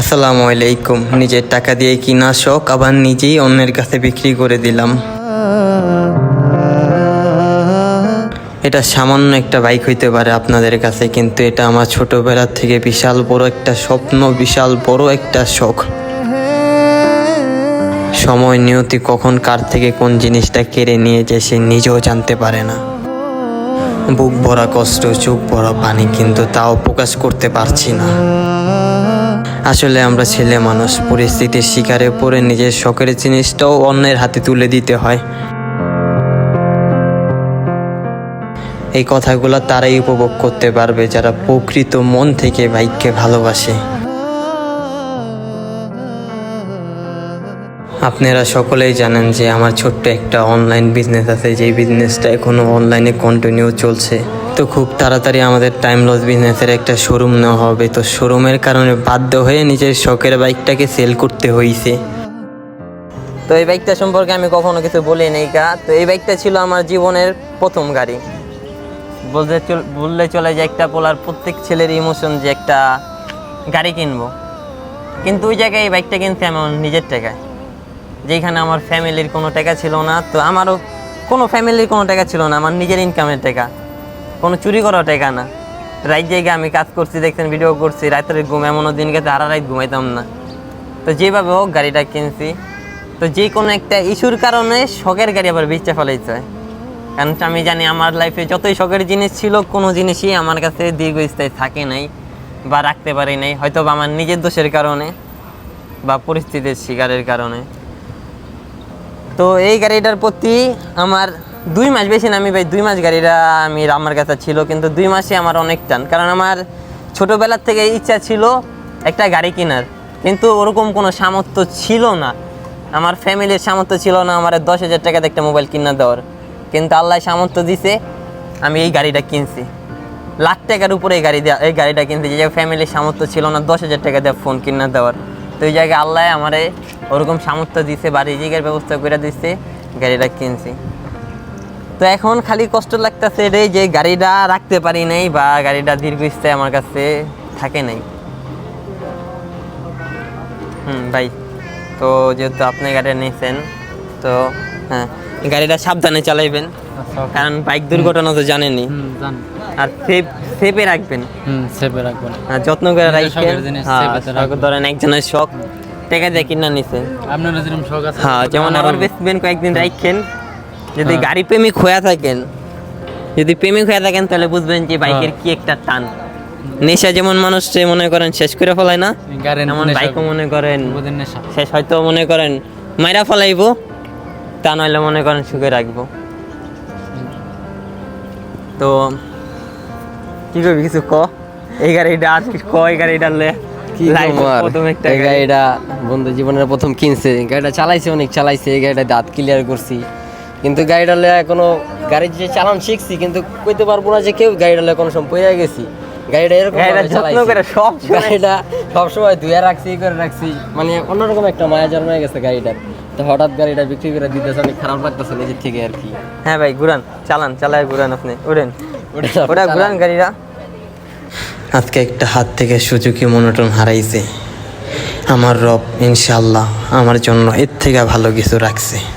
আসসালামু আলাইকুম। নিজের টাকা দিয়ে কিনা শখ, আবার নিজেই অন্যের কাছে বিক্রি করে দিলাম। এটা সামান্য একটা বাইক হইতে পারে আপনাদের কাছে, কিন্তু এটা আমার ছোটবেলা থেকে বিশাল বড় একটা স্বপ্ন, বিশাল বড় একটা শখ। সময় নিয়তি কখন কার থেকে কোন জিনিসটা কেড়ে নিয়ে যায় সে নিজেও জানতে পারে না। বুক ভরা কষ্ট, চোখ ভরা পানি, কিন্তু তাও প্রকাশ করতে পারছি না। আসলে আমরা ছেলে মানুষ, পরিস্থিতির শিকারে পড়ে নিজের শখের জিনিসটাও অন্যের হাতে তুলে দিতে হয়। এই কথাগুলো তারাই উপভোগ করতে পারবে, যারা প্রকৃত মন থেকে বাইককে ভালোবাসে। আপনারা সকলেই জানেন যে আমার ছোট্ট একটা অনলাইন বিজনেস আছে, যেই বিজনেসটা এখনও অনলাইনে কন্টিনিউ চলছে। তো খুব তাড়াতাড়ি আমাদের টাইম লস বিজনেসের একটা শোরুম নেওয়া হবে। তো শোরুমের কারণে বাধ্য হয়ে নিজের শখের বাইকটাকে সেল করতে হয়েছে তো এই বাইকটা সম্পর্কে আমি কখনো কিছু বলি নেই কা তো এই বাইকটা ছিল আমার জীবনের প্রথম গাড়ি। বলতে বললে চলে যে একটা পোলার প্রত্যেক ছেলের ইমোশন যে একটা গাড়ি কিনবো। কিন্তু ওই জায়গায় এই বাইকটা কিনতে আমার নিজের টাকায়। যেখানে আমার ফ্যামিলির কোনো টাকা ছিল না, তো আমারও কোনো ফ্যামিলির কোনো টাকা ছিল না, আমার নিজের ইনকামের টাকা। কোনো চুরি করা টাকা না। রাত জায়গায় আমি কাজ করছি, দেখছেন ভিডিও করছি, রাতের ঘুম এমনও দিন গেছে আড়া রাত ঘুমাইতাম না। তো যেভাবে হোক গাড়িটা কিনছি। তো যে কোনো একটা ইস্যুর কারণে শখের গাড়ি আবার বেচতে ফেলাইতে হয় কারণ আমি জানি আমার লাইফে যতই শখের জিনিস ছিল, কোনো জিনিসই আমার কাছে দীর্ঘস্থায়ী থাকে নাই বা রাখতে পারি নাই। হয়তো বা আমার নিজের দোষের কারণে বা পরিস্থিতির শিকারের কারণে। তো এই গাড়িটার প্রতি আমার দুই মাস বেশি না, আমি ভাই দুই মাস গাড়িটা আমি আমার কাছে ছিল, কিন্তু দুই মাসে আমার অনেক টান। কারণ আমার ছোটোবেলার থেকে ইচ্ছা ছিল একটা গাড়ি কেনার, কিন্তু ওরকম কোনো সামর্থ্য ছিল না। আমার ফ্যামিলির সামর্থ্য ছিল না আমার দশ হাজার টাকাতে একটা মোবাইল কিনা দেওয়ার। কিন্তু আল্লাহ সামর্থ্য দিছে, আমি এই গাড়িটা কিনছি। লাখ টাকার উপরে এই গাড়ি দেওয়া এই গাড়িটা কিনতে যে ফ্যামিলির সামর্থ্য ছিল না, দশ হাজার টাকা দিয়ে ফোন কিনা দেওয়ার। তো ওই জায়গায় আল্লাহ আমারে ওরকম সামর্থ্য দিছে বা রিজিকের ব্যবস্থা করে দিচ্ছে গাড়িটা কিনছি। তো এখন খালি কষ্ট লাগতেছে রে যে গাড়িটা রাখতে পারি নাই বা গাড়িটা দীর্ঘস্থায়ী আমার কাছে থাকে নাই। হুম ভাই তো যেহেতু আপনি গাড়ি নিয়েছেন তো হ্যাঁ গাড়িটা সাবধানে চালাইবেন। কারণ বাইক দুর্ঘটনা তো জানেনই। হুম, জান। আর সেফ সেফে রাখবেন। হুম, সেপে রাখব না। আর যত্ন করে রাখবেন। হ্যাঁ সেফে তো শখ রাখব। ধরেন একজনের শখ টাকা দিয়ে কিনা নিছে। আপনারও যেরকম শখ আছে, হ্যাঁ যেমন আবার বেচবেন কয়েকদিন রাখেন যদি হ্যাঁ। গাড়ি প্রেমিক হয়ে থাকেন যদি প্রেমিক হয়ে থাকেন তাহলে বুঝবেন যে বাইকের হ্যাঁ। কি একটা টান। নেশা যেমন মানুষ সে মনে করেন শেষ করে ফেলায় না এমন বাইকও মনে করেন শেষ হয়তো মনে করেন মাইরা ফেলাইবো তা নইলে মনে করেন সুখে রাখব। তো কি করবি কিছু ক? এই গাড়িটা আর কি এই গাড়িটা লে কি Life প্রথম একটা এই গাড়ি। গাড়িটা বন্ধু জীবনের প্রথম কিনছে। গাড়িটা চালাইছে অনেক চালাইছে। এই গাড়িটা দাঁত ক্লিয়ার করছি। কিন্তু গাড়িটা লয়ে এখনও গাড়ি যে চালান শিখছি কিন্তু কইতে পারব না যে কেউ গাড়িটা লয়ে কোনো সময় পইয়া গেছি। গাড়িটা এরকম গাড়িটা যত্ন করে সব সময়- গাড়িটা সবসময় ধুয়ে রাখছি ই করে রাখছি। মানে অন্যরকম একটা মায়া জন্মে গেছে গাড়িটার তো হঠাৎ গাড়িটা বিক্রি করে দিতেছে অনেক খারাপ লাগতেছে নিজের থেকে আর কি। হ্যাঁ ভাই ঘুরান চালান চালায় ঘুরান আপনি উড়েন ওটা ঘুরান গাড়িটা। আজকে একটা হাত থেকে সুজুকি মনোটন হারাইছে। আমার রব ইনশাল্লাহ আমার জন্য এর থেকে ভালো কিছু রাখছে।